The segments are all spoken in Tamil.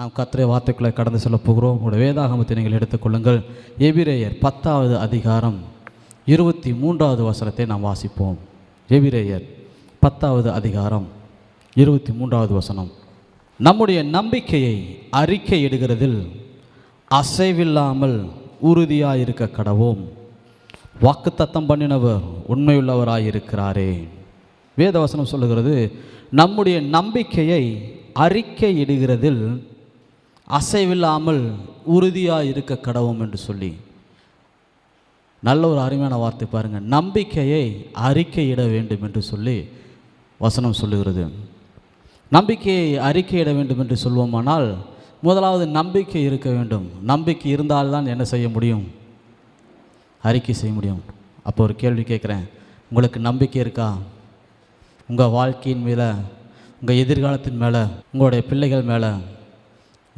நாம் கத்திரை வார்த்தைக்குள்ளே கடந்து செல்ல போகிறோம். உங்களுடைய வேதாகமத்தை நீங்கள் எடுத்துக்கொள்ளுங்கள். எபிரேயர் பத்தாவது அதிகாரம் இருபத்தி மூன்றாவது வசனத்தை நாம் வாசிப்போம். எபிரேயர் பத்தாவது அதிகாரம் இருபத்தி மூன்றாவது வசனம். நம்முடைய நம்பிக்கையை அறிக்கையிடுகிறதில் அசைவில்லாமல் உறுதியாக இருக்க கடவோம். வாக்குத்தத்தம் பண்ணினவர் உண்மையுள்ளவராயிருக்கிறாரே. வேதவசனம் சொல்லுகிறது நம்முடைய நம்பிக்கையை அறிக்கையிடுகிறதில் அசைவில்லாமல் உறுதியாக இருக்க கடவும் என்று சொல்லி நல்ல ஒரு அருமையான வார்த்தை பாருங்கள் நம்பிக்கையை அறிக்கையிட வேண்டும் என்று சொல்லி வசனம் சொல்லுகிறது. நம்பிக்கையை அறிக்கையிட வேண்டும் என்று சொல்வோமானால் முதலாவது நம்பிக்கை இருக்க வேண்டும். நம்பிக்கை இருந்தால்தான் என்ன செய்ய முடியும்? அறிக்கை செய்ய முடியும். அப்போ ஒரு கேள்வி கேட்குறேன். உங்களுக்கு நம்பிக்கை இருக்கா? உங்கள் வாழ்க்கையின் மேலே உங்கள் எதிர்காலத்தின் மேலே உங்களுடைய பிள்ளைகள் மேலே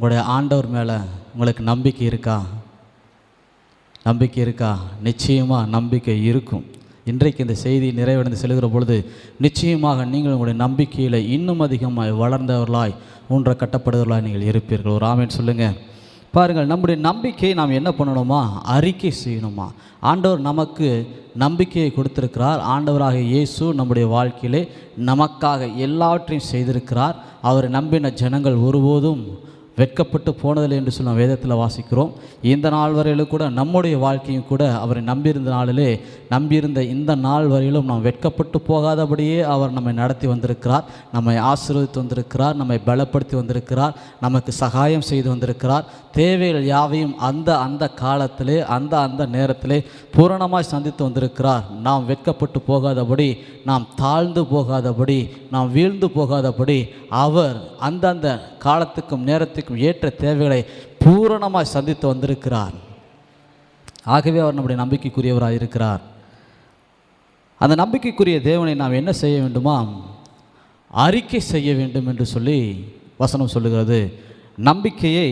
உங்களுடைய ஆண்டவர் மேலே உங்களுக்கு நம்பிக்கை இருக்கா? நம்பிக்கை இருக்கா? நிச்சயமாக நம்பிக்கை இருக்கும். இன்றைக்கு இந்த செய்தி நிறைவடைந்து செல்கிற பொழுது நிச்சயமாக நீங்கள் உங்களுடைய நம்பிக்கையில் இன்னும் அதிகமாக வளர்ந்தவர்களாய் ஊன்ற கட்டப்படுவர்களாய் நீங்கள் இருப்பீர்கள். ஒரு ஆமேன் சொல்லுங்கள் பாருங்கள் நம்முடைய நம்பிக்கையை நாம் என்ன பண்ணணுமா? அறிக்கை செய்யணுமா? ஆண்டவர் நமக்கு நம்பிக்கையை கொடுத்திருக்கிறார். ஆண்டவராக இயேசு நம்முடைய வாழ்க்கையிலே நமக்காக எல்லாவற்றையும் செய்திருக்கிறார். அவரை நம்பின ஜனங்கள் ஒருபோதும் வெட்கப்பட்டு போனதில்லை என்று சொல்லி வேதத்தில் வாசிக்கிறோம். இந்த நாள் வரையிலும் கூட நம்முடைய வாழ்க்கையும் கூட அவரை நம்பியிருந்த நாளிலே நம்பியிருந்த இந்த நாள் வரையிலும் நாம் வெட்கப்பட்டு போகாதபடியே அவர் நம்மை நடத்தி வந்திருக்கிறார் நம்மை ஆசீர்வதித்து வந்திருக்கிறார் நம்மை பலப்படுத்தி வந்திருக்கிறார் நமக்கு சகாயம் செய்து வந்திருக்கிறார். தேவைகள் யாவையும் அந்த அந்த காலத்திலே அந்த அந்த நேரத்திலே பூரணமாய் சந்தித்து வந்திருக்கிறார். நாம் வெட்கப்பட்டு போகாதபடி நாம் தாழ்ந்து போகாதபடி நாம் வீழ்ந்து போகாதபடி அவர் அந்தந்த காலத்துக்கும் நேரத்துக்கும் ஏற்ற தேவைகளை பூரணமாய் சந்தித்து வந்திருக்கிறார். ஆகவே அவர் நம்முடைய நம்பிக்கைக்குரியவராக இருக்கிறார். அந்த நம்பிக்கைக்குரிய தேவனை நாம் என்ன செய்ய வேண்டுமா அறிக்கை செய்ய வேண்டும் என்று சொல்லி வசனம் சொல்லுகிறது. நம்பிக்கையை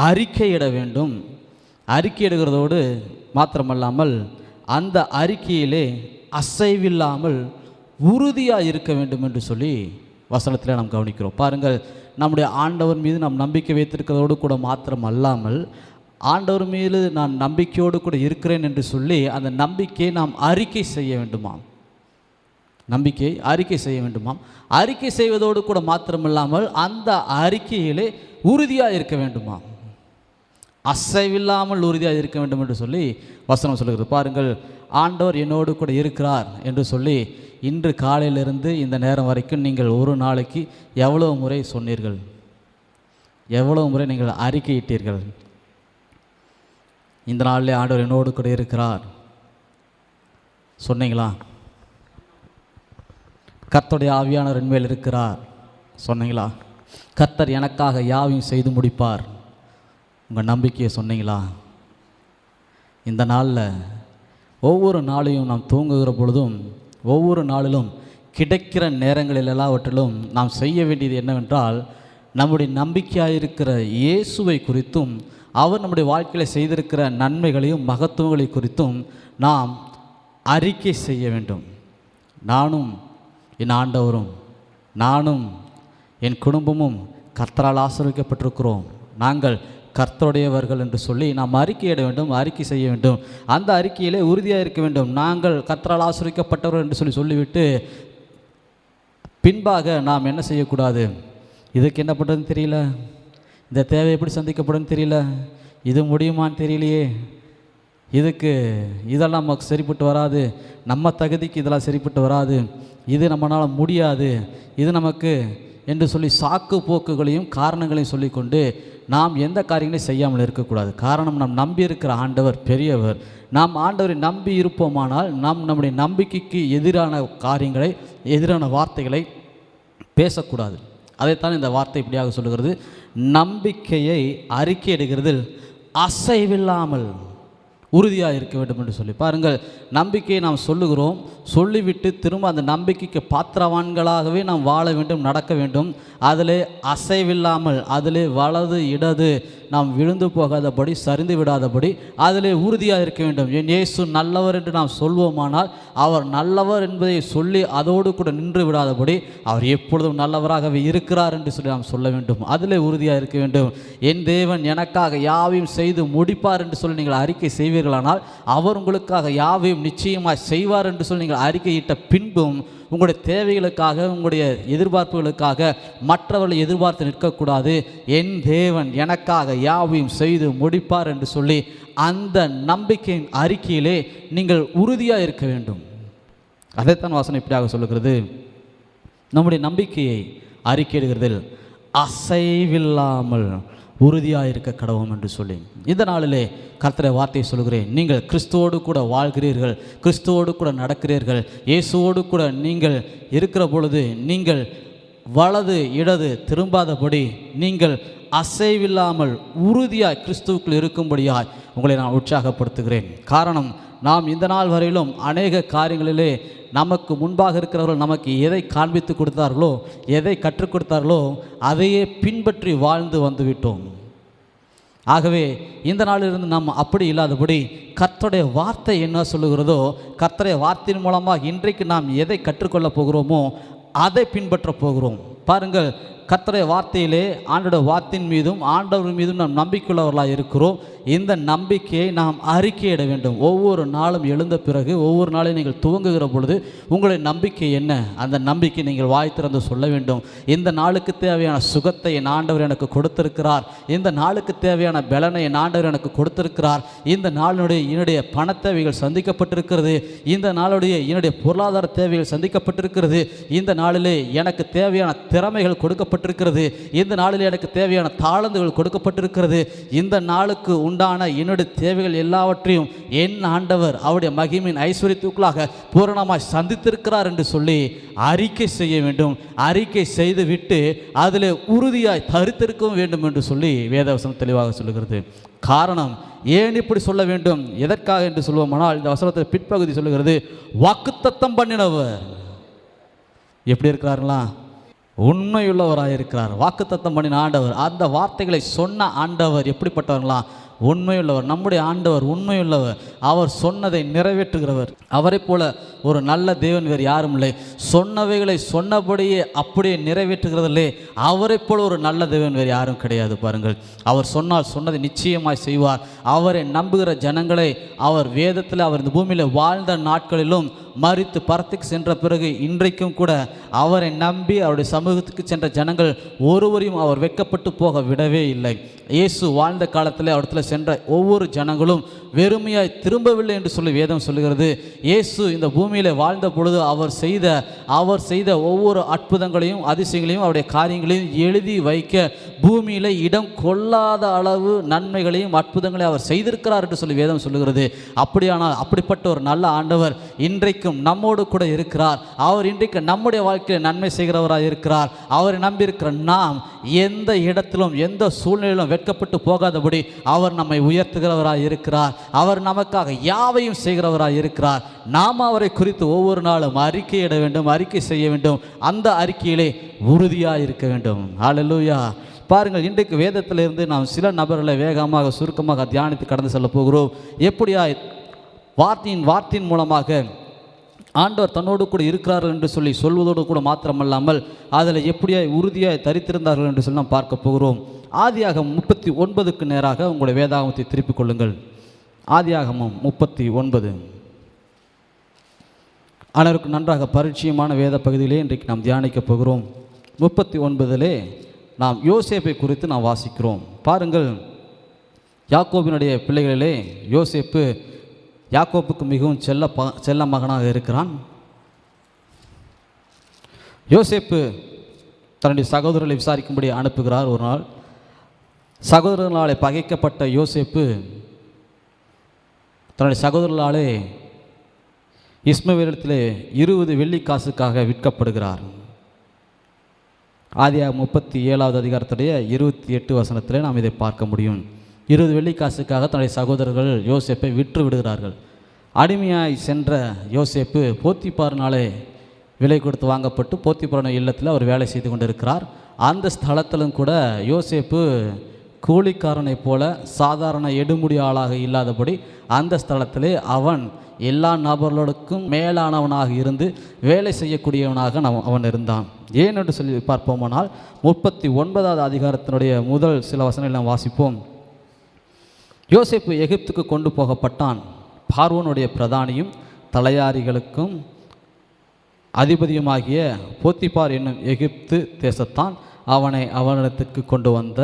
அறிக்கையிட வேண்டும். அறிக்கையிடுகிறதோடு மாத்திரமல்லாமல் அந்த அறிக்கையிலே அசைவில்லாமல் உறுதியாக இருக்க வேண்டும் என்று சொல்லி வசனத்தில் நாம் கவனிக்கிறோம். பாருங்கள் நம்முடைய ஆண்டவர் மீது நாம் நம்பிக்கை வைத்திருக்கிறதோடு கூட மாத்திரம் அல்லாமல் ஆண்டவர் மீது நான் நம்பிக்கையோடு கூட இருக்கிறேன் என்று சொல்லி அந்த நம்பிக்கையை நாம் அறிக்கை செய்ய வேண்டுமாம். நம்பிக்கை அறிக்கை செய்ய வேண்டுமாம். அறிக்கை செய்வதோடு கூட மாத்திரமில்லாமல் அந்த அறிக்கையிலே உறுதியாக இருக்க வேண்டுமாம். அசைவில்லாமல் உறுதியாக இருக்க வேண்டும் என்று சொல்லி வசனம் சொல்லுகிறது. பாருங்கள் ஆண்டவர் என்னோடு கூட இருக்கிறார் என்று சொல்லி இன்று காலையிலிருந்து இந்த நேரம் வரைக்கும் நீங்கள் ஒரு நாளைக்கு எவ்வளவு முறை சொன்னீர்கள்? எவ்வளவு முறை நீங்கள் அறிக்கையிட்டீர்கள்? இந்த நாளிலே ஆண்டவர் என்னோடு கூட இருக்கிறார். சொன்னீங்களா? கர்த்தருடைய ஆவியானவர் என்மேல் இருக்கிறார். சொன்னீங்களா? கர்த்தர் எனக்காக யாவையும் செய்து முடிப்பார். உங்கள் நம்பிக்கையை சொன்னீங்களா? இந்த நாளில் ஒவ்வொரு நாளையும் நாம் தூங்குகிற பொழுதும் ஒவ்வொரு நாளிலும் கிடைக்கிற நேரங்களில் எல்லாவற்றிலும் நாம் செய்ய வேண்டியது என்னவென்றால் நம்முடைய நம்பிக்கையாக இருக்கிற இயேசுவை குறித்தும் அவர் நம்முடைய வாழ்க்கையில் செய்திருக்கிற நன்மைகளையும் மகத்துவங்களை குறித்தும் நாம் அறிக்கை செய்ய வேண்டும். நானும் என் ஆண்டவரும் நானும் என் குடும்பமும் கர்த்தரால் ஆசிரியக்கப்பட்டிருக்கிறோம் நாங்கள் கர்த்தருடையவர்கள் என்று சொல்லி நாம் அறிக்கையிட வேண்டும் அறிக்கை செய்ய வேண்டும். அந்த அறிக்கையிலே உறுதியாக இருக்க வேண்டும். நாங்கள் கர்த்தரால் ஆசிரியக்கப்பட்டவர்கள் என்று சொல்லி சொல்லிவிட்டு பின்பாக நாம் என்ன செய்யக்கூடாது? இதுக்கு என்ன பண்ணுறதுன்னு தெரியல. இந்த தேவை எப்படி சந்திக்கப்படும் தெரியல. இது முடியுமான்னு தெரியலையே. இதுக்கு இதெல்லாம் நமக்கு சரிப்பட்டு வராது. நம்ம தகுதிக்கு இதெல்லாம் சரிப்பட்டு வராது. இது நம்மளால் முடியாது. இது நமக்கு என்று சொல்லி சாக்கு போக்குகளையும் காரணங்களையும் சொல்லிக்கொண்டு நாம் எந்த காரியங்களையும் செய்யாமல் இருக்கக்கூடாது. காரணம் நாம் நம்பி இருக்கிற ஆண்டவர் பெரியவர். நாம் ஆண்டவரை நம்பி இருப்போமானால் நாம் நம்முடைய நம்பிக்கைக்கு எதிரான காரியங்களை எதிரான வார்த்தைகளை பேசக்கூடாது. அதைத்தான் இந்த வார்த்தை இப்படியாக சொல்லுகிறது. நம்பிக்கையை அறிக்கையிடுகிறதில் அசைவில்லாமல் உறுதியாக இருக்க வேண்டும் என்று சொல்லி. பாருங்கள் நம்பிக்கையை நாம் சொல்லுகிறோம் சொல்லிவிட்டு திரும்ப அந்த நம்பிக்கைக்கு பாத்திரவான்களாகவே நாம் வாழ வேண்டும் நடக்க வேண்டும். அதிலே அசைவில்லாமல் அதிலே வலது இடது நாம் விழுந்து போகாதபடி சரிந்து விடாதபடி அதிலே உறுதியாக இருக்க வேண்டும். என் இயேசு நல்லவர் என்று நாம் சொல்வோமானால் அவர் நல்லவர் என்பதை சொல்லி அதோடு கூட நின்று விடாதபடி அவர் எப்பொழுதும் நல்லவராகவே இருக்கிறார் என்று சொல்லி நாம் சொல்ல வேண்டும். அதிலே உறுதியாக இருக்க வேண்டும். என் தேவன் எனக்காக யாவையும் செய்து முடிப்பார் என்று சொல்லி நீங்கள் அறிக்கை செய்வீர்களானால் அவர் உங்களுக்காக யாவையும் நிச்சயமாக செய்வார் என்று சொல்லி நீங்கள் அறிக்கையிட்ட பின்பும் உங்களுடைய தேவைகளுக்காக உங்களுடைய எதிர்பார்ப்புகளுக்காக மற்றவர்களை எதிர்பார்த்து நிற்கக்கூடாது. என் தேவன் எனக்காக யாவையும் செய்து முடிப்பார் என்று சொல்லி அந்த நம்பிக்கையின் அறிக்கையிலே நீங்கள் உறுதியாக இருக்க வேண்டும். அதைத்தான் வாசனை இப்படியாக சொல்லுகிறது. நம்முடைய நம்பிக்கையை அறிக்கையிடுகிறதில் அசைவில்லாமல் உறுதியாக இருக்க கடவும் என்று சொல்லி. இந்த நாளிலே கர்த்தரை வார்த்தையை சொல்கிறேன் நீங்கள் கிறிஸ்துவோடு கூட வாழ்கிறீர்கள் கிறிஸ்துவோடு கூட நடக்கிறீர்கள் இயேசுவோடு கூட நீங்கள் இருக்கிற பொழுது நீங்கள் வலது இடது திரும்பாதபடி நீங்கள் அசைவில்லாமல் உறுதியாய் கிறிஸ்துவுக்குள் இருக்கும்படியாய் உங்களை நான் உற்சாகப்படுத்துகிறேன். காரணம் நாம் இந்த நாள் வரையிலும் அநேக காரியங்களிலே நமக்கு முன்பாக இருக்கிறவர்கள் நமக்கு எதை காண்பித்து கொடுத்தார்களோ எதை கற்றுக் கொடுத்தார்களோ அதையே பின்பற்றி வாழ்ந்து வந்துவிட்டோம். ஆகவே இந்த நாளிலிருந்து நாம் அப்படி இல்லாதபடி கர்த்தருடைய வார்த்தை என்ன சொல்லுகிறதோ கர்த்தருடைய வார்த்தையின் மூலமாக இன்றைக்கு நாம் எதை கற்றுக்கொள்ளப் போகிறோமோ அதை பின்பற்றப் போகிறோம். பாருங்கள் கர்த்தருடைய வார்த்தையிலே ஆண்டோட வார்த்தையின் மீதும் ஆண்டவர் மீதும் நாம் நம்பிக்கையுள்ளவர்களாக இருக்கிறோம். இந்த நம்பிக்கையை நாம் அறிக்கையிட வேண்டும். ஒவ்வொரு நாளும் எழுந்த பிறகு ஒவ்வொரு நாளையும் நீங்கள் துவங்குகிற பொழுது உங்களுடைய நம்பிக்கை என்ன? அந்த நம்பிக்கை நீங்கள் வாய் திறந்து சொல்ல வேண்டும். இந்த நாளுக்கு தேவையான சுகத்தை என் ஆண்டவர் எனக்கு கொடுத்திருக்கிறார். இந்த நாளுக்கு தேவையான பலனை என் ஆண்டவர் எனக்கு கொடுத்திருக்கிறார். இந்த நாளினுடைய என்னுடைய பண தேவைகள் சந்திக்கப்பட்டிருக்கிறது. இந்த நாளுடைய என்னுடைய பொருளாதார தேவைகள் சந்திக்கப்பட்டிருக்கிறது. இந்த நாளிலே எனக்கு தேவையான திறமைகள் கொடுக்கப்பட்டிருக்கிறது. இந்த நாளில் எனக்கு தேவையான தாளந்துகள் கொடுக்கப்பட்டிருக்கிறது. இந்த நாளுக்கு உண்டான என்னுடைய தேவைகள் எல்லாவற்றையும் என் ஆண்டவர் அவருடைய மகிமின் ஐஸ்வர்யத்துக்குள்ளாக பூரணமாய் சந்தித்திருக்கிறார் என்று சொல்லி அறிக்கை செய்ய வேண்டும். அறிக்கை செய்துவிட்டு அதில் உறுதியாய் தரித்திருக்கவும் வேண்டும் என்று சொல்லி வேதவசனம் தெளிவாக சொல்லுகிறது. காரணம் ஏன் இப்படி சொல்ல வேண்டும்? எதற்காக என்று சொல்வோமானால் இந்த வசனத்தில் பிற்பகுதி சொல்லுகிறது வாக்குத்தத்தம் பண்ணினவர். எப்படி இருக்கிறாருங்களா உண்மையுள்ளவராக இருக்கிறார் வாக்குத்தத்தம் பண்ணின ஆண்டவர். அந்த வார்த்தைகளை சொன்ன ஆண்டவர் எப்படிப்பட்டவர்களா? உண்மையுள்ளவர் நம்முடைய ஆண்டவர் உண்மையுள்ளவர் அவர் சொன்னதை நிறைவேற்றுகிறவர். அவரைப் போல ஒரு நல்ல தேவன் வேறு யாரும் இல்லை. சொன்னவைகளை சொன்னபடியே அப்படியே நிறைவேற்றுகிறதில்லே அவரைப் போல ஒரு நல்ல தேவன் வேறு யாரும் கிடையாது பாருங்கள். அவர் சொன்னால் சொன்னதை நிச்சயமாய் செய்வார். அவரை நம்புகிற ஜனங்களை அவர் வேதத்தில் அவர் இந்த பூமியில் வாழ்ந்த நாட்களிலும் மறித்து பரத்துக்கு சென்ற பிறகு இன்றைக்கும் கூட அவரை நம்பி அவருடைய சமூகத்துக்கு சென்ற ஜனங்கள் ஒருவரையும் அவர் வெக்கப்பட்டு போக விடவே இல்லை. இயேசு வாழ்ந்த காலத்தில் அவரத்தில் சென்ற ஒவ்வொரு ஜனங்களும் வெறுமையாய் திரும்பவில்லை என்று சொல்லி வேதம் சொல்லுகிறது. இயேசு இந்த பூமியில் வாழ்ந்த பொழுது அவர் செய்த அவர் செய்த ஒவ்வொரு அற்புதங்களையும் அதிசயங்களையும் அவருடைய காரியங்களையும் எழுதி வைக்க பூமியில் இடம் கொள்ளாத அளவு நன்மைகளையும் அற்புதங்களையும் அவர் செய்திருக்கிறார் என்று சொல்லி வேதம் சொல்லுகிறது. அப்படியானால் அப்படிப்பட்ட ஒரு நல்ல ஆண்டவர் இன்றைக்கு இன்றைக்கும் நம்மோடு கூட இருக்கிறார். அவர் இன்றைக்கு நம்முடைய வாழ்க்கையில் நன்மை செய்கிறவராக இருக்கிறார். அவரை நம்பியிருக்கிற நாம் எந்த இடத்திலும் எந்த சூழ்நிலையிலும் வெட்கப்பட்டு போகாதபடி அவர் நம்மை உயர்த்துகிறவராக இருக்கிறார். அவர் நமக்காக யாவையும் செய்கிறவராக இருக்கிறார். நாம் அவரை குறித்து ஒவ்வொரு நாளும் அறிக்கையிட வேண்டும் அறிக்கை செய்ய வேண்டும். அந்த அறிக்கையிலே உறுதியாக இருக்க வேண்டும். ஹalleluya பாருங்கள் இன்றைக்கு வேதத்திலிருந்து நாம் சில நபர்களை வேகமாக சுருக்கமாக தியானித்து கடந்து செல்ல போகிறோம். எப்படியாய்? வார்த்தையின் வார்த்தையின் மூலமாக ஆண்டவர் தன்னோடு கூட இருக்கிறார்கள் என்று சொல்லி சொல்வதோடு கூட மாத்திரமல்லாமல் அதில் எப்படியாய் உறுதியாய் தரித்திருந்தார்கள் என்று சொல்லி நாம் பார்க்க போகிறோம். ஆதியாகமம் முப்பத்தி ஒன்பதுக்கு நேராக உங்களுடைய வேதாகமத்தை திருப்பிக் கொள்ளுங்கள். ஆதியாகமம் முப்பத்தி ஒன்பது அனைவருக்கும் நன்றாக பரிச்சயமான வேத பகுதியிலே இன்றைக்கு நாம் தியானிக்கப் போகிறோம். முப்பத்தி ஒன்பதிலே நாம் யோசேப்பை குறித்து நாம் வாசிக்கிறோம். பாருங்கள். யாக்கோபினுடைய பிள்ளைகளிலே யோசேப்பு யாக்கோப்புக்கு மிகவும் செல்ல ப செல்ல மகனாக இருக்கிறான். யோசேப்பு தன்னுடைய சகோதரர்களை விசாரிக்கும்படி அனுப்புகிறார். ஒரு நாள் சகோதரர்களாலே பகைக்கப்பட்ட யோசேப்பு தன்னுடைய சகோதரர்களாலே இஸ்மவேலிடத்திலே இருபது வெள்ளி காசுக்காக விற்கப்படுகிறார். ஆதியாக முப்பத்தி ஏழாவது அதிகாரத்துடைய இருபத்தி எட்டு வசனத்திலே நாம் இதை பார்க்க முடியும். இருபது வெள்ளிக்காசுக்காக தன்னுடைய சகோதரர்கள் யோசேப்பை விற்று விடுகிறார்கள். அடிமையாய் சென்ற யோசேப்பு போத்திப்பார்னாலே விலை கொடுத்து வாங்கப்பட்டு போத்திப்பாரன இல்லத்தில் அவர் வேலை செய்து கொண்டிருக்கிறார். அந்த ஸ்தலத்திலும் கூட யோசேப்பு கூலிக்காரனைப் போல சாதாரண எடுமுடி ஆளாக இல்லாதபடி அந்த ஸ்தலத்திலே அவன் எல்லா நபர்களுக்கும் மேலானவனாக இருந்து வேலை செய்யக்கூடியவனாக நம் அவன் இருந்தான். ஏன் என்று சொல்லி பார்ப்போமானால் முப்பத்தி ஒன்பதாவது அதிகாரத்தினுடைய முதல் சில வசனங்களை நாம் வாசிப்போம். யோசிப்பு எகிப்துக்கு கொண்டு போகப்பட்டான். பார்வோனுடைய பிரதானியும் தலையாரிகளுக்கும் அதிபதியுமாகிய போத்திபார் என்னும் எகிப்து தேசத்தான் அவனை அவனிடத்துக்கு கொண்டு வந்த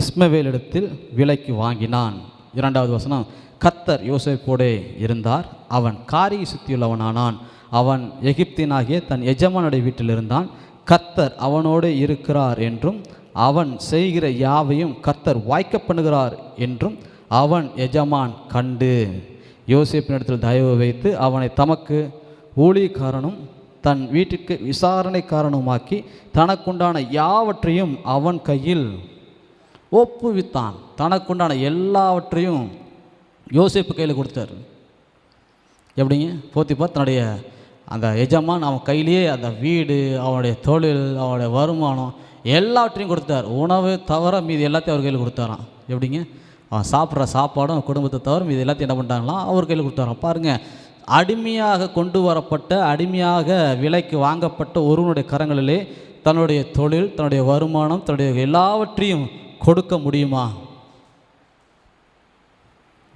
இஸ்மவேலிடத்தில் விலைக்கு வாங்கினான். இரண்டாவது வசனம் கத்தர் யோசேப்போடே இருந்தார். அவன் காரியை சுற்றியுள்ளவனானான். அவன் எகிப்தினாகிய தன் எஜமானுடைய வீட்டில் இருந்தான். கத்தர் அவனோடு இருக்கிறார் என்றும் அவன் செய்கிற யாவையும் கத்தர் வாய்க்க பண்ணுகிறார் என்றும் அவன் எஜமான் கண்டு. யோசிப்பினிடத்தில் தயவு வைத்து அவனை தமக்கு ஊழியக்காரனும் தன் வீட்டிற்கு விசாரணைக்காரனுமாக்கி தனக்குண்டான யாவற்றையும் அவன் கையில் ஒப்புவித்தான். தனக்குண்டான எல்லாவற்றையும் யோசிப்பு கையில் கொடுத்தார். எப்படிங்க? போத்திப்பா தன்னுடைய அந்த எஜமான் அவன் கையிலேயே அந்த வீடு அவனுடைய தொழில் அவனுடைய வருமானம் எல்லாவற்றையும் கொடுத்தார். உணவு தவிர மீதி எல்லாத்தையும் அவர் கையில் கொடுத்தாரான் எப்படிங்க? அவன் சாப்பிட்ற சாப்பாடும் குடும்பத்தை தவிர இது எல்லாத்தையும் என்ன பண்ணிட்டாங்களாம் அவர் கையில் கொடுத்தாராம் பாருங்கள் அடிமையாக கொண்டு வரப்பட்ட அடிமையாக விலைக்கு வாங்கப்பட்ட ஒருவனுடைய கரங்களிலே தன்னுடைய தொழில் தன்னுடைய வருமானம் தன்னுடைய எல்லாவற்றையும் கொடுக்க முடியுமா?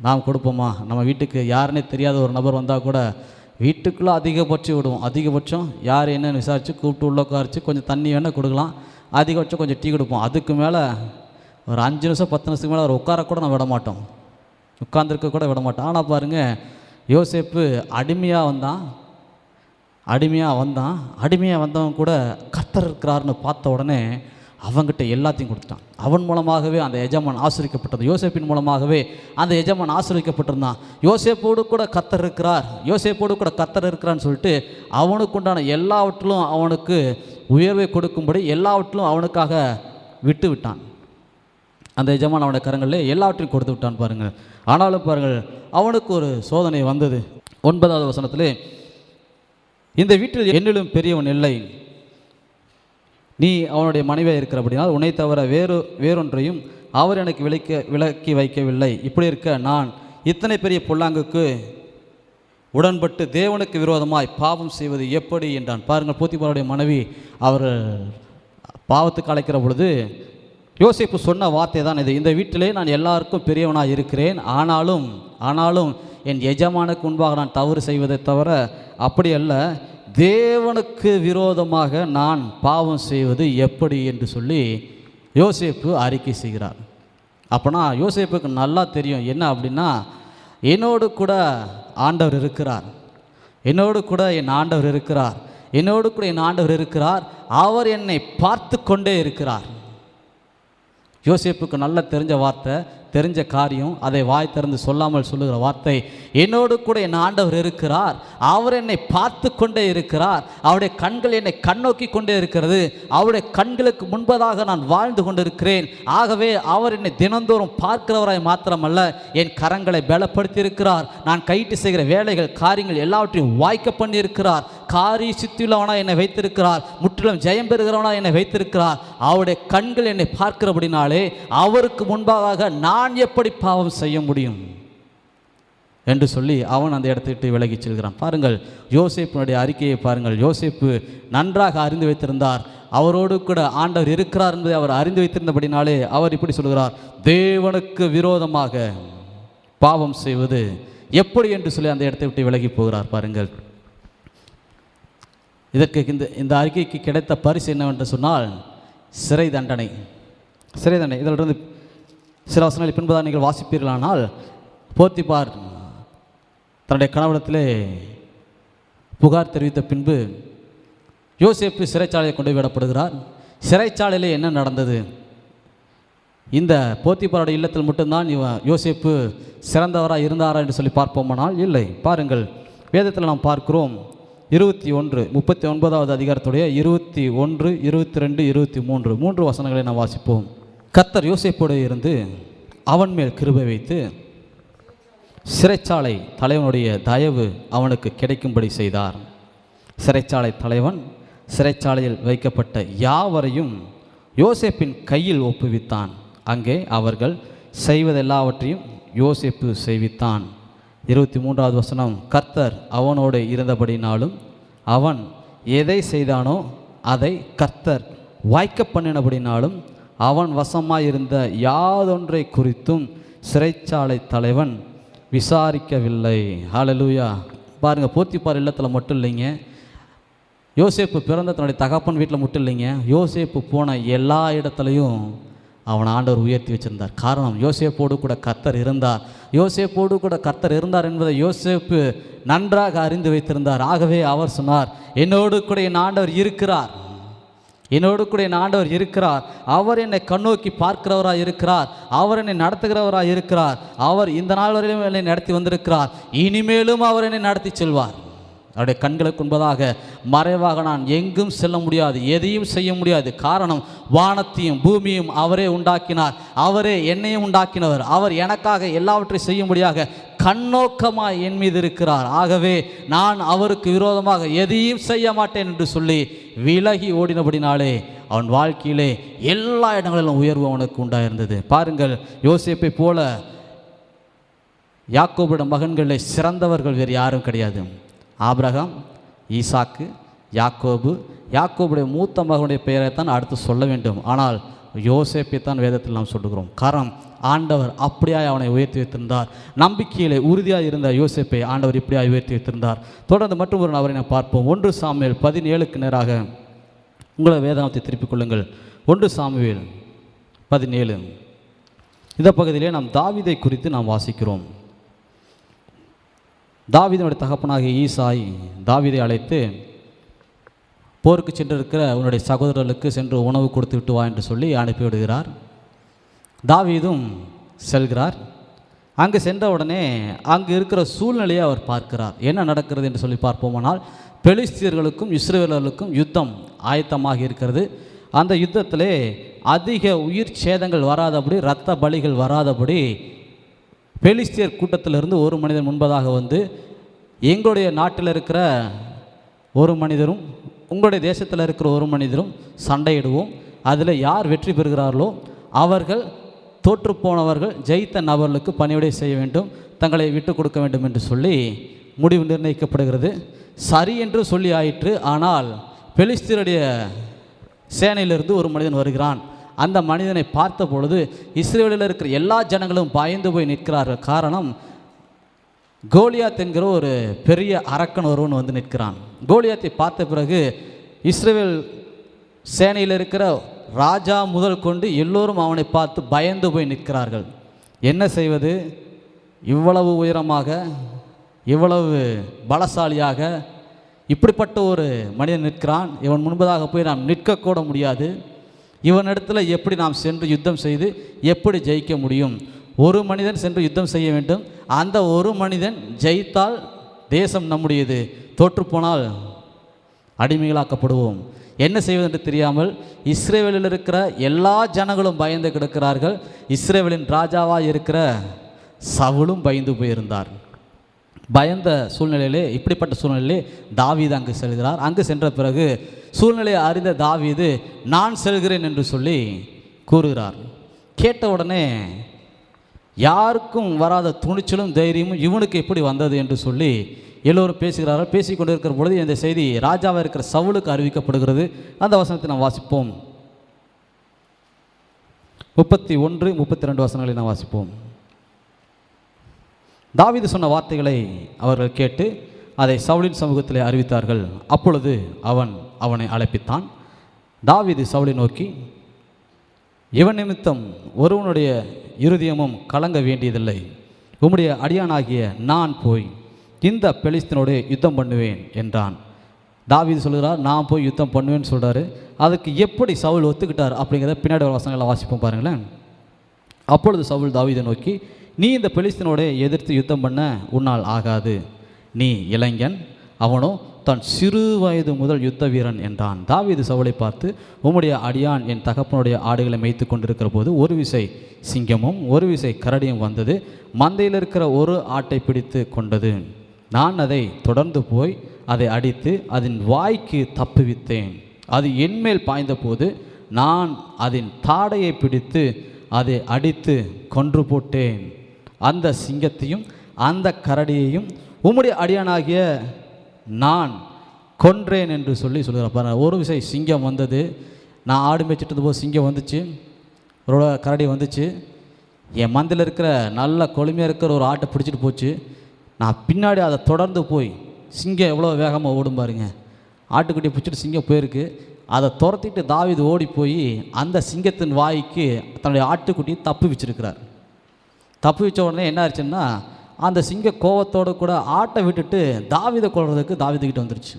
நாம் கொடுப்போமா? நம்ம வீட்டுக்கு யாருன்னே தெரியாத ஒரு நபர் வந்தால் கூட வீட்டுக்குள்ளே அதிகபட்சம் விடுவோம். அதிகபட்சம் யார் என்னன்னு விசாரித்து கூப்பிட்டு உள்ள உட்காரிச்சு கொஞ்சம் தண்ணி வேணால் கொடுக்கலாம். அதிகபட்சம் கொஞ்சம் டீ கொடுப்போம். அதுக்கு மேலே ஒரு அஞ்சு நிமிஷம் பத்து நிமிஷத்துக்கு மேலே அவர் உட்கார கூட நான் விட மாட்டோம். உட்காந்துருக்க கூட விட மாட்டோம். ஆனால் பாருங்கள் யோசேப்பு அடிமையாக வந்தான். அடிமையாக வந்தான். அடிமையாக வந்தவன் கூட கத்தர் இருக்கிறாருன்னு பார்த்த உடனே அவங்கிட்ட எல்லாத்தையும் கொடுத்துட்டான் அவன் மூலமாகவே அந்த எஜமான் ஆசிரிக்கப்பட்டது யோசேப்பின் மூலமாகவே அந்த எஜமான் ஆசிரிக்கப்பட்டிருந்தான் யோசேப்போடு கூட கத்தர் இருக்கிறார். யோசேப்போடு கூட கத்தர் இருக்கிறான்னு சொல்லிட்டு அவனுக்கு உண்டான எல்லாவற்றிலும் அவனுக்கு உயர்வை கொடுக்கும்படி எல்லாவற்றிலும் அவனுக்காக விட்டு விட்டான் அந்த எஜமான் அவனுடைய கரங்களில் எல்லாவற்றையும் கொடுத்து விட்டான் பாருங்கள் ஆனாலும் பாருங்கள் அவனுக்கு ஒரு சோதனை வந்தது. ஒன்பதாவது வசனத்தில் இந்த வீட்டில் என்னிலும் பெரியவன் இல்லை. நீ அவனுடைய மனைவியாக இருக்கிற இருக்கிறபடினால் உன்னை தவிர வேறு வேறொன்றையும் அவர் எனக்கு விளக்க விளக்கி வைக்கவில்லை. இப்படி இருக்க நான் இத்தனை பெரிய பொல்லாங்குக்கு உடன்பட்டு தேவனுக்கு விரோதமாய் பாவம் செய்வது எப்படி? என்றான். பாருங்கள் போத்திபாருடைய மனைவி அவர் பாவத்துக்கு அழைக்கிற பொழுது யோசிப்பு சொன்ன வார்த்தை தான் இது. இந்த வீட்டிலே நான் எல்லாருக்கும் பெரியவனாக இருக்கிறேன். ஆனாலும் ஆனாலும் என் எஜமானுக்கு முன்பாக நான் தவறு செய்வதை தவிர அப்படி அல்ல. தேவனுக்கு விரோதமாக நான் பாவம் செய்வது எப்படி என்று சொல்லி யோசேப்பு அறிக்கை செய்கிறார். அப்போனா யோசேப்புக்கு நல்லா தெரியும். என்ன அப்படின்னா என்னோடு கூட ஆண்டவர் இருக்கிறார். என்னோடு கூட என் ஆண்டவர் இருக்கிறார். என்னோடு கூட என் ஆண்டவர் இருக்கிறார். அவர் என்னை பார்த்து கொண்டே இருக்கிறார். யோசேப்புக்கு நல்ல தெரிஞ்ச வார்த்தை தெரிஞ்ச காரியம் அதை வாய் திறந்து சொல்லாமல் சொல்லுகிற வார்த்தை. என்னோடு கூட என் ஆண்டவர் இருக்கிறார். அவர் என்னை பார்த்து கொண்டே இருக்கிறார். அவருடைய கண்கள் என்னை கண்ணோக்கி கொண்டே இருக்கிறது. அவருடைய கண்களுக்கு முன்பதாக நான் வாழ்ந்து கொண்டிருக்கிறேன். ஆகவே அவர் என்னை தினந்தோறும் பார்க்கிறவராய் மாத்திரமல்ல என் கரங்களை பலப்படுத்தி இருக்கிறார் நான் கைட்டு செய்கிற வேலைகள் காரியங்கள் எல்லாவற்றையும் வாய்க்க பண்ணியிருக்கிறார். காரி சித்தியுள்ளவனா என்னை வைத்திருக்கிறார். முற்றிலும் ஜெயம் பெறுகிறவனா என்னை வைத்திருக்கிறார். அவருடைய கண்கள் என்னை பார்க்கிறபடினாலே அவருக்கு முன்பாக நான் நான் எப்படி பாவம் செய்ய முடியும்? என்று சொல்லி அவன் அந்த இடத்தை விட்டு விலகிச் செல்கிறான். பாருங்கள் யோசேப்பினுடைய அறிக்கையை பாருங்கள். யோசேப்பு நன்றாக அறிந்து வைத்திருந்தார். அவரோடு கூட ஆண்டவர் இருக்கிறார் என்பதை அவர் அறிந்து வைத்திருந்தபடினாலே அவர் இப்படி சொல்கிறார். தேவனுக்கு விரோதமாக பாவம் செய்வது எப்படி? என்று சொல்லி அந்த இடத்தை விட்டு விலகி போகிறார். பாருங்கள். இதற்கு இந்த இந்த அறிக்கைக்கு கிடைத்த பரிசு என்னவென்று சொன்னால் சிறை தண்டனை. சிறை தண்டனை. இதிலிருந்து சில வசனங்களை பின்புதான் நீங்கள் வாசிப்பீர்களானால் போத்திபார் தன்னுடைய கணவனத்திலே புகார் தெரிவித்த பின்பு யோசேப்பு சிறைச்சாலையை கொண்டு விடப்படுகிறார். சிறைச்சாலையில் என்ன நடந்தது? இந்த போத்திப்பாரோட இல்லத்தில் மட்டும்தான் இவன் யோசேப்பு சிறந்தவராக இருந்தாரா என்று சொல்லி பார்ப்போமானால் இல்லை. பாருங்கள் வேதத்தில் நாம் பார்க்கிறோம் இருபத்தி ஒன்று முப்பத்தி ஒன்பதாவது அதிகாரத்துடைய இருபத்தி ஒன்று இருபத்தி ரெண்டு இருபத்தி மூன்று மூன்று வசனங்களை நாம் வாசிப்போம். கத்தர் யோசேப்போடு இருந்து அவன் மேல் கிருபை வைத்து சிறைச்சாலை தலைவனுடைய தயவு அவனுக்கு கிடைக்கும்படி செய்தார். சிறைச்சாலை தலைவன் சிறைச்சாலையில் வைக்கப்பட்ட யாவரையும் யோசேப்பின் கையில் ஒப்புவித்தான். அங்கே அவர்கள் செய்வதெல்லாவற்றையும் யோசேப்பு செய்வித்தான். இருபத்தி மூன்றாவது வசனம் கர்த்தர் அவனோடு இருந்தபடினாலும் அவன் எதை செய்தானோ அதை கர்த்தர் வாய்க்க பண்ணினபடினாலும் அவன் வசமாயிருந்த யாதொன்றை குறித்தும் சிறைச்சாலை தலைவன் விசாரிக்கவில்லை. ஹalleluya பாருங்கள் போத்திப்பார் இல்லத்தில் மட்டும் இல்லைங்க. யோசேப்பு பிறந்த தன்னுடைய தகப்பன் வீட்டில் மட்டும் இல்லைங்க. யோசேப்பு போன எல்லா இடத்துலையும் அவன் ஆண்டவர் உயர்த்தி வச்சிருந்தார். காரணம் யோசேப்போடு கூட கர்த்தர் இருந்தார். யோசேப்போடு கூட கர்த்தர் இருந்தார் என்பதை யோசேப்பு நன்றாக அறிந்து வைத்திருந்தார். ஆகவே அவர் சொன்னார் என்னோடு கூட என் ஆண்டவர் இருக்கிறார். என்னோடு கூட என் ஆண்டவர் இருக்கிறார். அவர் என்னை கண்ணோக்கி பார்க்கிறவராக இருக்கிறார். அவர் என்னை நடத்துகிறவராக இருக்கிறார். அவர் இந்த நாள் வரையிலும் என்னை நடத்தி வந்திருக்கிறார். இனிமேலும் அவர் என்னை நடத்தி செல்வார். அவருடைய கண்களுக்கு முன்பதாக மறைவாக நான் எங்கும் செல்ல முடியாது. எதையும் செய்ய முடியாது. காரணம் வானத்தையும் பூமியும் அவரே உண்டாக்கினார். அவரே என்னையும் உண்டாக்கினவர். அவர் எனக்காக எல்லாவற்றையும் செய்யும்படியாக கண்ணோக்கமாக என் மீது இருக்கிறார். ஆகவே நான் அவருக்கு விரோதமாக எதையும் செய்ய மாட்டேன் என்று சொல்லி விலகி ஓடினபடினாலே அவன் வாழ்க்கையிலே எல்லா இடங்களிலும் உயர்வு அவனுக்கு உண்டாயிருந்தது. பாருங்கள் யோசிப்பை போல யாக்கோபிடம் மகன்களில் சிறந்தவர்கள் வேறு யாரும் கிடையாது. ஆபிரகாம் ஈசாக்கு யாக்கோபு யாக்கோபுடைய மூத்த மகனுடைய பெயரை தான் அடுத்து சொல்ல வேண்டும். ஆனால் யோசேப்பை தான் வேதத்தில் நாம் சொல்லுகிறோம். காரணம் ஆண்டவர் அப்படியாய் அவனை உயர்த்தி வைத்திருந்தார். நம்பிக்கையிலே உறுதியாக இருந்த யோசேப்பை ஆண்டவர் இப்படியாய் உயர்த்தி வைத்திருந்தார். தொடர்ந்து மற்றும் ஒரு நபரை நாம் பார்ப்போம். ஒன்று சாமியல் பதினேழுக்கு நேராக உங்களை வேதாந்தத்தை திருப்பிக் கொள்ளுங்கள். ஒன்று சாமுவேல் பதினேழு. இந்த பகுதியிலே நாம் தாவிதை குறித்து நாம் வாசிக்கிறோம். தாவீதனுடைய தகப்பனாகிய ஈசாய் தாவிதை அழைத்து போருக்கு சென்றிருக்கிற உன்னுடைய சகோதரர்களுக்கு சென்று உணவு கொடுத்து விட்டு வா என்று சொல்லி அனுப்பிவிடுகிறார் தாவீதும் செல்கிறார். அங்கு சென்ற உடனே அங்கு இருக்கிற சூழ்நிலையை அவர் பார்க்கிறார். என்ன நடக்கிறது என்று சொல்லி பார்ப்போமானால் பெலிஸ்தியர்களுக்கும் இஸ்ரேலர்களுக்கும் யுத்தம் ஆயத்தமாக இருக்கிறது. அந்த யுத்தத்திலே அதிக உயிர் சேதங்கள் வராதபடி இரத்த பலிகள் வராதபடி பெலிஸ்தியர் கூட்டத்திலிருந்து ஒரு மனிதன் முன்பதாக வந்து எங்களுடைய நாட்டில் இருக்கிற ஒரு மனிதரும் உங்களுடைய தேசத்தில் இருக்கிற ஒரு மனிதரும் சண்டையிடுவோம். அதில் யார் வெற்றி பெறுகிறார்களோ அவர்கள் தோற்றுப்போனவர்கள் ஜெயித்த நபர்களுக்கு பணிவிடை செய்ய வேண்டும் தங்களை விட்டு கொடுக்க வேண்டும் என்று சொல்லி முடிவு நிர்ணயிக்கப்படுகிறது. சரி என்று சொல்லி ஆயிற்று ஆனால் பெலிஸ்தீருடைய சேனையிலிருந்து ஒரு மனிதன் வருகிறான். அந்த மனிதனை பார்த்த பொழுது இஸ்ரேலில் இருக்கிற எல்லா ஜனங்களும் பயந்து போய் நிற்கிறார்கள். காரணம் கோலியாத் என்கிற ஒரு பெரிய அரக்கன் ஒருவன் வந்து நிற்கிறான். கோலியாத்தை பார்த்த பிறகு இஸ்ரேல் சேனையில் இருக்கிற ராஜா முதல் கொண்டு எல்லோரும் அவனை பார்த்து பயந்து போய் நிற்கிறார்கள். என்ன செய்வது? இவ்வளவு உயரமாக இவ்வளவு பலசாலியாக இப்படிப்பட்ட ஒரு மனிதன் நிற்கிறான். இவன் முன்பதாக போய் நாம் நிற்கக்கூட முடியாது. இவனிடத்தில் எப்படி நாம் சென்று யுத்தம் செய்து எப்படி ஜெயிக்க முடியும்? ஒரு மனிதன் சென்று யுத்தம் செய்ய வேண்டும். அந்த ஒரு மனிதன் ஜெயித்தால் தேசம் நம்முடையது. தோற்றுப்போனால் அடிமைகளாக்கப்படுவோம். என்ன செய்வது என்று தெரியாமல் இஸ்ரேவேலில் இருக்கிற எல்லா ஜனங்களும் பயந்து கிடக்கிறார்கள். இஸ்ரேவேலின் ராஜாவாக இருக்கிற சவுலும் பயந்து போயிருந்தார். பயந்த சூழ்நிலையிலே இப்படிப்பட்ட சூழ்நிலையிலே தாவீது அங்கு செல்கிறார். அங்கு சென்ற பிறகு சூழ்நிலையை அறிந்த தாவீது நான் செல்கிறேன் என்று சொல்லி கூறுகிறார். கேட்ட உடனே யாருக்கும் வராத துணிச்சலும் தைரியமும் இவனுக்கு எப்படி வந்தது? என்று சொல்லி எல்லோரும் பேசுகிறார்கள். பேசிக் கொண்டிருக்கிற பொழுது இந்த செய்தி ராஜாவாக இருக்கிற சவுலுக்கு அறிவிக்கப்படுகிறது. அந்த வசனத்தை நாம் வாசிப்போம். முப்பத்தி ஒன்று முப்பத்தி ரெண்டு வசனங்களை நாம் வாசிப்போம். தாவீது சொன்ன வார்த்தைகளை அவர்கள் கேட்டு அதை சவுலின் சமூகத்திலே அறிவித்தார்கள். அப்பொழுது அவன் அவனை அழைப்பித்தான். தாவீது சவுளை நோக்கி இவன் நிமித்தம் ஒருவனுடைய இருதயமும் கலங்க வேண்டியதில்லை. உம்முடைய அடியானாகிய நான் போய் இந்த பெலிஸ்தனோடு யுத்தம் பண்ணுவேன் என்றான். தாவீது சொல்கிறார் நான் போய் யுத்தம் பண்ணுவேன்னு சொல்கிறாரு அதுக்கு எப்படி சவுல் ஒத்துக்கிட்டார் அப்படிங்கிறத பின்னாடி ஒரு வசனங்களை வாசிப்போம் பாருங்களேன். அப்பொழுது சவுல் தாவீதை நோக்கி நீ இந்த பெலிஸ்தனோட எதிர்த்து யுத்தம் பண்ண உன்னால் ஆகாது. நீ இளைஞன் அவனோ தன் சிறு வயது முதல் யுத்த வீரன் என்றான். தாவீது சவுளை பார்த்து உம்முடைய அடியான் என் தகப்பனுடைய ஆடுகளை மேய்த்து கொண்டிருக்கிற போது ஒரு விசை சிங்கமும் ஒரு விசை கரடியும் வந்தது. மந்தையில் இருக்கிற ஒரு ஆட்டை பிடித்து கொண்டது. நான் அதை தொடர்ந்து போய் அதை அடித்து அதன் வாய்க்கு தப்புவித்தேன். அது என்மேல் பாய்ந்தபோது நான் அதன் தாடையை பிடித்து அதை அடித்து கொன்று போட்டேன். அந்த சிங்கத்தையும் அந்த கரடியையும் உம்முடைய அடியானாகிய நான் கொன்றேன் என்று சொல்லி சொல்கிறேன் பாருங்க ஒரு விசை சிங்கம் வந்தது. நான் ஆடு மேய்ச்சிட்டு இருந்தபோது சிங்கம் வந்துச்சு. ஒரு கரடி வந்துச்சு. என் மந்தில் இருக்கிற நல்ல கொழுமையாக இருக்கிற ஒரு ஆட்டை பிடிச்சிட்டு போச்சு. நான் பின்னாடி அதை தொடர்ந்து போய் சிங்கம் எவ்வளோ வேகமாக ஓடும் பாருங்க. ஆட்டுக்குட்டியை பிடிச்சிட்டு சிங்கம் போயிருக்கு. அதை துரத்திட்டு தாவிது ஓடி போய் அந்த சிங்கத்தின் வாய்க்கு தன்னுடைய ஆட்டுக்குட்டியை தப்பு வச்சிருக்கிறார். தப்பு வச்ச உடனே என்ன ஆச்சுன்னா அந்த சிங்க கோவத்தோடு கூட ஆட்டை விட்டுட்டு தாவிதை கொள்றதுக்கு தாவீதுக்கிட்ட வந்துருச்சு.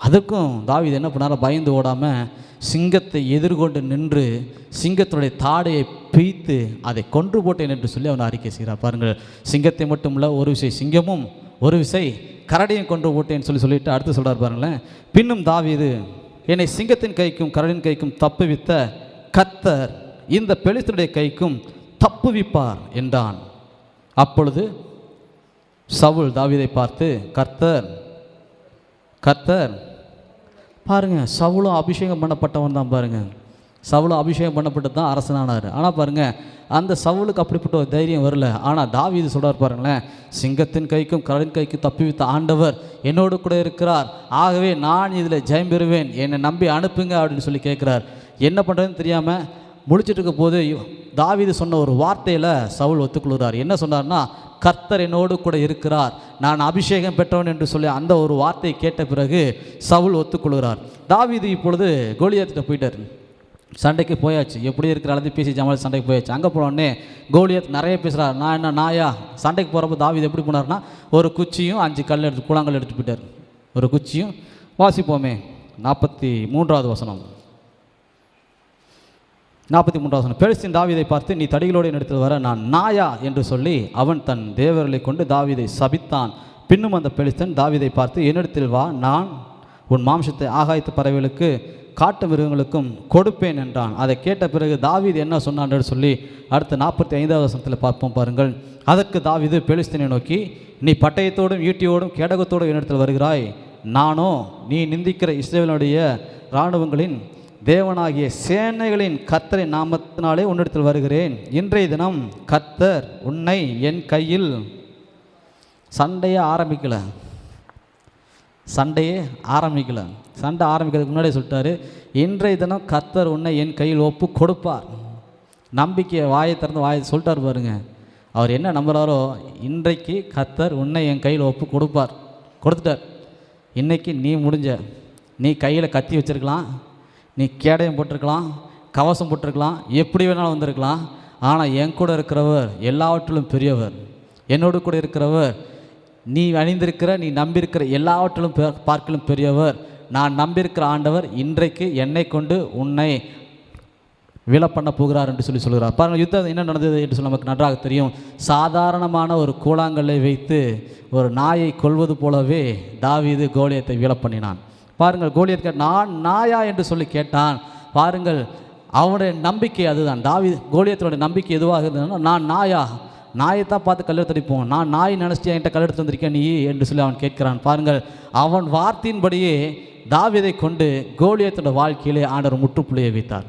அதுக்கும் தாவீது என்ன பண்ணார்? பயந்து ஓடாமல் சிங்கத்தை எதிர்கொண்டு நின்று சிங்கத்தினுடைய தாடையை பிய்த்து அதை கொன்று போட்டேன் என்று சொல்லி அவன் அறிக்கை செய்கிறார். பாருங்கள் சிங்கத்தை மட்டும் இல்லை ஒரு விசை சிங்கமும் ஒரு விசை கரடியும் கொன்று போட்டேன்னு சொல்லி சொல்லிட்டு அடுத்து சொல்கிறார் பாருங்களேன். பின்னும் தாவீது என்னை சிங்கத்தின் கைக்கும் கரடின் கைக்கும் தப்புவித்த கத்தர் இந்த பெலிஸ்தருடைய கைக்கும் தப்புவிப்பார் என்றான். அப்பொழுது சவுல் தாவிதை பார்த்து கர்த்தர் கர்த்தர் பாருங்க சவுளும் அபிஷேகம் பண்ணப்பட்டவன் தான் பாருங்க. சவுளும் அபிஷேகம் பண்ணப்பட்டு தான் அரசனானார். ஆனால் பாருங்க அந்த சவுளுக்கு அப்படிப்பட்ட ஒரு தைரியம் வரல. ஆனால் தாவி இது சொல்கிறார் பாருங்களேன் சிங்கத்தின் கைக்கும் கடலின் கைக்கும் தப்பிவித்த ஆண்டவர் என்னோடு கூட இருக்கிறார். ஆகவே நான் இதில் ஜெயம் பெறுவேன். என்னை நம்பி அனுப்புங்க அப்படின்னு சொல்லி கேட்குறார். என்ன பண்ணுறதுன்னு தெரியாமல் முடிச்சிட்டு இருக்க போது தாவீது சொன்ன ஒரு வார்த்தையில் சவுல் ஒத்துக்கொள்கிறார். என்ன சொன்னார்னா கர்த்தர் என்னோடு கூட இருக்கிறார். நான் அபிஷேகம் பெற்றவன் என்று சொல்லி அந்த ஒரு வார்த்தையை கேட்ட பிறகு சவுல் ஒத்துக்கொள்கிறார். தாவீது இப்பொழுது கோலியாத்திட்ட போயிட்டார். சண்டைக்கு போயாச்சு. எப்படி இருக்கிற அளந்து பேசி ஜமால் சண்டைக்கு போயாச்சு. அங்கே போனோடனே கோலியத் நிறைய பேசுகிறார் நான் என்ன நாயா? சண்டைக்கு போகிறப்ப தாவிது எப்படி போனார்னா ஒரு குச்சியும் அஞ்சு கல் எடுத்து கூழாங்கல் எடுத்து போயிட்டார். ஒரு குச்சியும் வாசிப்போமே நாற்பத்தி மூன்றாவது வசனம். நாற்பத்தி மூன்றாவது பெருசின் பெலிஸ்தீன் பார்த்து நீ தடிகளோடு என்னிடத்தில் வர நான் நாயா? என்று சொல்லி அவன் தன் தேவர்களை கொண்டு தாவீதை சபித்தான். பின்னும் அந்த பெலிஸ்தன் தாவீதை பார்த்து என்னிடத்தில் வா நான் உன் மாம்சத்தை ஆகாயத்து பறவைகளுக்கு காட்டு மிருகங்களுக்கும் கொடுப்பேன் என்றான். அதை கேட்ட பிறகு தாவீது என்ன சொன்னான் சொல்லி அடுத்த நாற்பத்தி ஐந்தாவது வசனத்தில் பார்ப்போம் பாருங்கள். அதற்கு தாவிது பெலிஸ்தனை நோக்கி நீ பட்டயத்தோடும் ஈட்டியோடும் கேடகத்தோடும் என்னிடத்தில் வருகிறாய். நானோ நீ நிந்திக்கிற இஸ்ரேவனுடைய இராணுவங்களின் தேவனாகிய சேனைகளின் கத்தரை நாமத்தினாலே உன்னிடத்தில் வருகிறேன். இன்றைய தினம் கத்தர் உன்னை என் கையில் சண்டையே ஆரம்பிக்கல. சண்டையே ஆரம்பிக்கல. சண்டை ஆரம்பிக்கிறதுக்கு முன்னாடியே சொல்லிட்டாரு இன்றைய தினம் கத்தர் உன்னை என் கையில் ஒப்பு கொடுப்பார். நம்பிக்கையை வாயை திறந்து வாயை சொல்லிட்டார் பாருங்க. அவர் என்ன நம்புகிறாரோ இன்றைக்கு கத்தர் உன்னை என் கையில் ஒப்பு கொடுப்பார். கொடுத்துட்டார். இன்றைக்கி நீ முடிஞ்ச நீ கையில் கத்தி வச்சிருக்கலாம். நீ கேடயம் போட்டிருக்கலாம் கவசம் போட்டிருக்கலாம் எப்படி வேணாலும் வந்திருக்கலாம். ஆனால் என் கூட இருக்கிறவர் எல்லாவற்றிலும் பெரியவர். என்னோடு கூட இருக்கிறவர் நீ அணிந்திருக்கிற நீ நம்பியிருக்கிற எல்லாவற்றிலும் பார்க்கலும் பார்க்கிலும் பெரியவர். நான் நம்பியிருக்கிற ஆண்டவர் இன்றைக்கு என்னை கொண்டு உன்னை விலை பண்ண போகிறார் என்று சொல்லி சொல்கிறார். பாருங்கள் யுத்தம் என்ன நடந்தது என்று சொல்லி நமக்கு நன்றாக தெரியும். சாதாரணமான ஒரு கூழாங்கல்லை வைத்து ஒரு நாயை கொல்வது போலவே தாவீது கோலியத்தை விலை பண்ணினான் பாருங்கள் கோலியத் கேட்ட நான் நாயா என்று சொல்லி கேட்டான். பாருங்கள் அவனுடைய நம்பிக்கை அதுதான். தாவி கோலியத்தினுடைய நம்பிக்கை எதுவாக இருந்ததுன்னா நான் நாயா. நாயை தான் பார்த்து கல்லெடுத்து அடிப்போம். நான் நாய் நினச்சிட்டு என்கிட்ட கல்லெடுத்து வந்திருக்கேன் நீ என்று சொல்லி அவன் கேட்கிறான். பாருங்கள் அவன் வார்த்தையின்படியே தாவிதை கொண்டு கோலியத்தோட வாழ்க்கையிலே ஆண்டவர் முற்றுப்புள்ளியை வைத்தார்.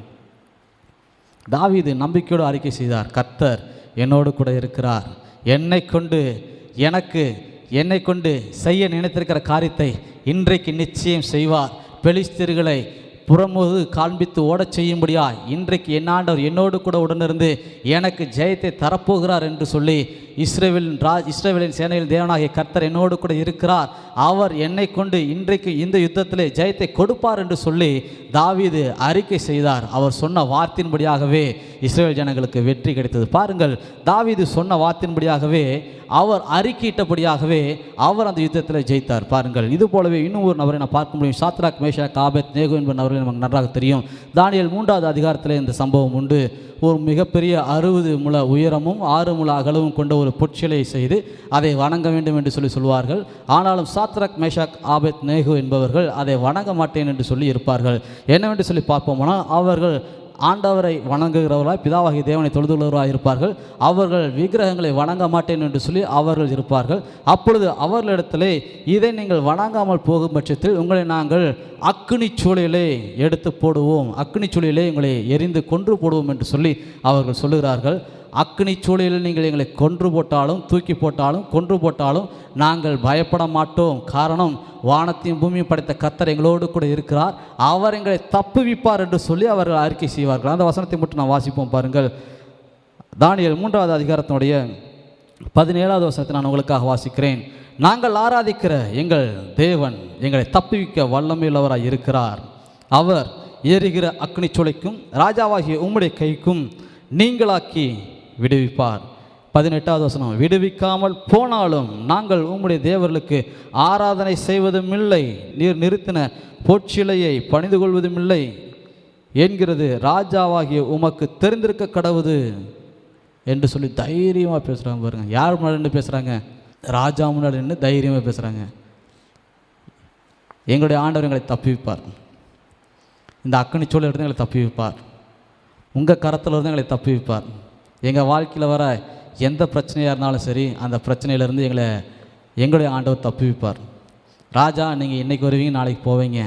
தாவிது நம்பிக்கையோடு அறிக்கை செய்தார். கர்த்தர் என்னோடு கூட இருக்கிறார். என்னை கொண்டு எனக்கு என்னை கொண்டு செய்ய நினைத்திருக்கிற காரியத்தை இன்றைக்கு நிச்சயம் செய்வார். பெலிஸ்திர்களை புறமுது காண்பித்து ஓடச் செய்யும்படியா? இன்றைக்கு என்னாண்டவர் என்னோடு கூட உடனிருந்து எனக்கு ஜெயத்தை தரப்போகிறார் என்று சொல்லி இஸ்ரேலின் ரா இஸ்ரேவேலின் சேனையில் தேவனாகிய கர்த்தர் என்னோடு கூட இருக்கிறார். அவர் என்னை கொண்டு இன்றைக்கு இந்த யுத்தத்திலே ஜெயத்தை கொடுப்பார் என்று சொல்லி தாவீது அறிக்கை செய்தார். அவர் சொன்ன வார்த்தையின்படியாகவே இஸ்ரேல் ஜனங்களுக்கு வெற்றி கிடைத்தது. பாருங்கள் தாவீது சொன்ன வார்த்தையின்படியாகவே அவர் அறிக்கையிட்டபடியாகவே அவர் அந்த யுத்தத்தில் ஜெயித்தார். பாருங்கள் இது போலவே இன்னும் ஒரு நபரை நான் பார்க்க முடியும். சாத்ராக் மேஷா காபத் நேகு என்பவர் அவர்கள் நமக்கு நன்றாக தெரியும். தானியல் மூன்றாவது அதிகாரத்தில் இந்த சம்பவம் உண்டு. ஒரு மிகப்பெரிய அறுபது முழ உயரமும் ஆறு முழ அகலவும் கொண்ட ஒரு பொற்சிலையை செய்து அதை வணங்க வேண்டும் என்று சொல்லி சொல்வார்கள். ஆனாலும் சாத்ரக் மேஷாக் ஆபத் நேகு என்பவர்கள் அதை வணங்க மாட்டேன் என்று சொல்லி இருப்பார்கள். என்னவென்று சொல்லி பார்ப்போம்னா அவர்கள் ஆண்டவரை வணங்குகிறவர்களாய் பிதாவாகிய தேவனை தொழுதுள்ளவராக இருப்பார்கள். அவர்கள் விக்கிரகங்களை வணங்க மாட்டேன் என்று சொல்லி அவர்கள் இருப்பார்கள். அப்பொழுது அவர்களிடத்திலே இதை நீங்கள் வணங்காமல் போகும் பட்சத்தில் உங்களை நாங்கள் அக்னி சூளையிலே எடுத்து போடுவோம். அக்னி சூளையிலே உங்களை எரிந்து கொன்று போடுவோம் என்று சொல்லி அவர்கள் சொல்லுகிறார்கள். அக்னி சூழலில் நீங்கள் எங்களை கொன்று போட்டாலும் தூக்கி போட்டாலும் கொன்று போட்டாலும் நாங்கள் பயப்பட மாட்டோம். காரணம் வானத்தையும் பூமியும் படைத்த கத்தர் எங்களோடு கூட இருக்கிறார். அவர் எங்களை தப்புவிப்பார் என்று சொல்லி அவர்கள் அறிக்கை செய்வார்கள். அந்த வசனத்தை மட்டும் நான் வாசிப்போம் பாருங்கள். தானியல் மூன்றாவது அதிகாரத்தினுடைய பதினேழாவது வசனத்தை நான் உங்களுக்காக வாசிக்கிறேன். நாங்கள் ஆராதிக்கிற எங்கள் தேவன் எங்களை தப்புவிக்க வல்லமையுள்ளவராக இருக்கிறார். அவர் ஏறுகிற அக்னி சுளைக்கும் ராஜாவாகிய உம்முடைய கைக்கும் நீங்களாக்கி விடுவிப்பார். பதினெட்டாவது வசனம் விடுவிக்காமல் போனாலும் நாங்கள் உம்முடைய தேவர்களுக்கு ஆராதனை செய்வதும் இல்லை நீர் நிறுத்தின பொற்சிலையை பணிந்து கொள்வதும் இல்லை என்கிறது ராஜாவாகிய உமக்கு தெரிந்திருக்க கடவுது என்று சொல்லி தைரியமாக பேசுகிறாங்க பாருங்க. யார் முன்னாடி நின்று பேசுகிறாங்க ராஜா முன்னாடி நின்று தைரியமாக பேசுகிறாங்க எங்களுடைய ஆண்டவர் எங்களை தப்பிவிப்பார். இந்த அக்கனி சூழல் இருந்து எங்களை தப்பிவிப்பார். உங்கள் கரத்தில் இருந்து எங்களை தப்பிவிப்பார். எங்கள் வாழ்க்கையில் வர எந்த பிரச்சனையாக இருந்தாலும் சரி அந்த பிரச்சனையிலேருந்து எங்களை எங்களுடைய ஆண்டவர் தப்புவிப்பார். ராஜா நீங்கள் இன்றைக்கி வருவீங்க நாளைக்கு போவீங்க.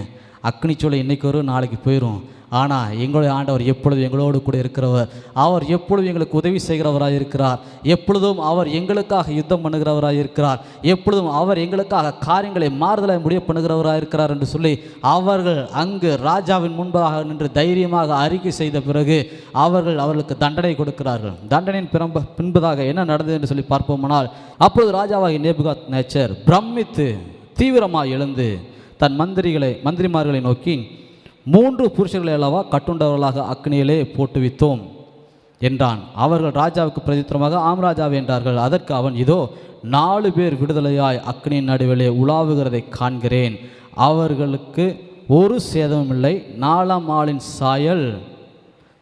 அக்னிச்சூளை இன்றைக்கி வரும் நாளைக்கு போயிடும் ஆனால் எங்களுடைய ஆண்டவர் எப்பொழுதும் எங்களோடு கூட இருக்கிறவர். அவர் எப்பொழுதும் எங்களுக்கு உதவி செய்கிறவராக இருக்கிறார். எப்பொழுதும் அவர் எங்களுக்காக யுத்தம் பண்ணுகிறவராக இருக்கிறார். எப்பொழுதும் அவர் எங்களுக்காக காரியங்களை மாறுதலாக முடிவு பண்ணுகிறவராக இருக்கிறார் என்று சொல்லி அவர்கள் அங்கு ராஜாவின் முன்பாக நின்று தைரியமாக அறிக்கை செய்த பிறகு அவர்கள் அவர்களுக்கு தண்டனை கொடுக்கிறார்கள். தண்டனையின் பிறம்ப பின்பதாக என்ன நடந்தது என்று சொல்லி பார்ப்போமானால் அப்பொழுது ராஜாவாகி நேபுகாத் நேச்சர் பிரமித்து தீவிரமாக எழுந்து தன் மந்திரிகளை மந்திரிமார்களை நோக்கி மூன்று புருஷர்களை அல்லவா கட்டுண்டவர்களாக அக்னியிலே போட்டுவித்தோம் என்றான். அவர்கள் ராஜாவுக்கு பிரதித்திரமாக ஆம் ராஜாவே என்றார்கள். அதற்கு அவன் இதோ நாலு பேர் விடுதலையாய் அக்னியின் நடுவிலே உலாவுகிறதை காண்கிறேன். அவர்களுக்கு ஒரு சேதமும் இல்லை. நாலாம் ஆளின் சாயல்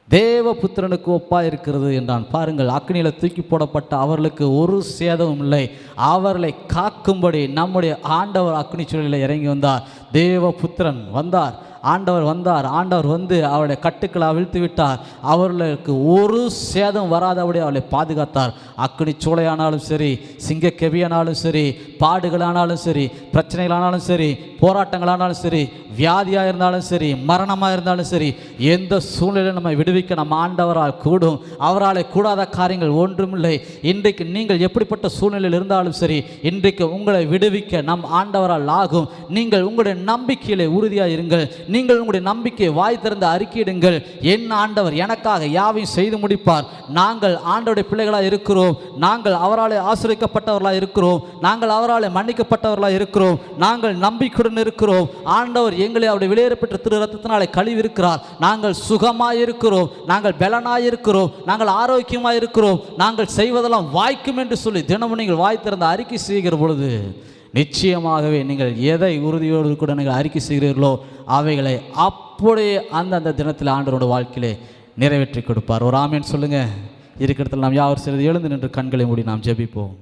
தேவபுத்திரனுக்கு ஒப்பா இருக்கிறது என்றான். பாருங்கள் அக்னியில் தூக்கி போடப்பட்ட அவர்களுக்கு ஒரு சேதமும் இல்லை. அவர்களை காக்கும்படி நம்முடைய ஆண்டவர் அக்னி சூழலில் இறங்கி வந்தார். தேவபுத்திரன் வந்தார். ஆண்டவர் வந்தார் ஆண்டவர் வந்து அவருடைய கட்டுக்களை அவிழ்த்து விட்டார் அவர்களுக்கு ஒரு சேதம் வராதபடி அவளை பாதுகாத்தார். அக்னி சூளையானாலும் சரி சிங்க கெவியானாலும் சரி பாடுகளானாலும் சரி பிரச்சனைகளானாலும் சரி போராட்டங்களானாலும் சரி வியாதியாக இருந்தாலும் சரி மரணமாக இருந்தாலும் சரி எந்த சூழ்நிலையும் நம்ம விடுவிக்க நம்ம ஆண்டவரால் கூடும். அவரால் கூடாத காரியங்கள் ஒன்றுமில்லை இன்றைக்கு நீங்கள் எப்படிப்பட்ட சூழ்நிலையில் இருந்தாலும் சரி இன்றைக்கு உங்களை விடுவிக்க நம் ஆண்டவரால் ஆகும். நீங்கள் உங்களுடைய நம்பிக்கையிலே உறுதியாக இருங்கள். நீங்கள் உங்களுடைய நம்பிக்கையை வாய் திறந்து அறிக்கையிடுங்கள். என் ஆண்டவர் எனக்காக யாவையும் செய்து முடிப்பார்? நாங்கள் ஆண்டவருடைய பிள்ளைகளாக இருக்கிறோம். நாங்கள் அவராலே ஆசிரியக்கப்பட்டவர்களாக இருக்கிறோம். நாங்கள் அவராலே மன்னிக்கப்பட்டவர்களாக இருக்கிறோம். நாங்கள் நம்பிக்கையுடன் இருக்கிறோம். ஆண்டவர் எங்களை அவருடைய வெளியேறப்பட்ட திரு ரத்தத்தினாலே கழிவு இருக்கிறார் நாங்கள் சுகமாக இருக்கிறோம். நாங்கள் பலனாக இருக்கிறோம். நாங்கள் ஆரோக்கியமாக இருக்கிறோம். நாங்கள் செய்வதெல்லாம் வாய்க்கும் என்று சொல்லி தினமும் நீங்கள் வாய் திறந்து அறிக்கை செய்கிற பொழுது நிச்சயமாகவே நீங்கள் எதை உறுதியோடு கூட நீங்கள் அறிக்கை செய்கிறீர்களோ அவைகளை அப்படியே அந்தந்த தினத்தில் ஆண்டவரோட வாழ்க்கையிலே நிறைவேற்றி கொடுப்பார். ஒரு ஆமேன்னு சொல்லுங்கள் இருக்கிற நாம் யாவர் சிறிது எழுந்து நின்று கண்களை மூடி நாம் ஜெபிப்போம்.